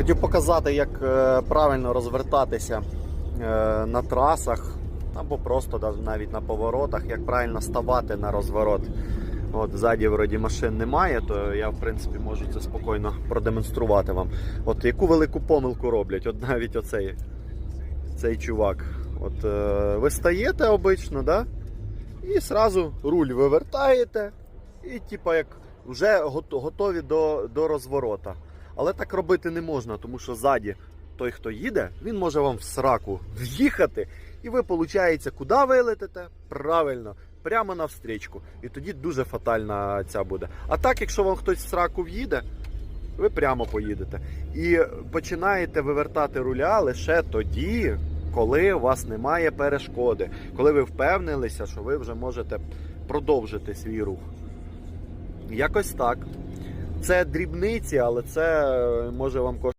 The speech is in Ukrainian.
Хотів показати, як е, правильно розвертатися е, на трасах або просто навіть на поворотах, як правильно ставати на розворот. От ззаді вроді машин немає, то я в принципі можу це спокійно продемонструвати вам. От яку велику помилку роблять, от навіть оцей цей чувак. От е, ви стаєте обично, да? і сразу руль вивертаєте, і типа як вже готові до, до розворота. Але так робити не можна, тому що ззаді той, хто їде, він може вам в сраку в'їхати, і ви, виходить, куди ви летите? Правильно, прямо на встрічку. І тоді дуже фатальна ця буде. А так, якщо вам хтось в сраку в'їде, ви прямо поїдете. І починаєте вивертати руля лише тоді, коли у вас немає перешкоди, коли ви впевнилися, що ви вже можете продовжити свій рух. Якось так. Це дрібниці, але це е, може вам коштувати.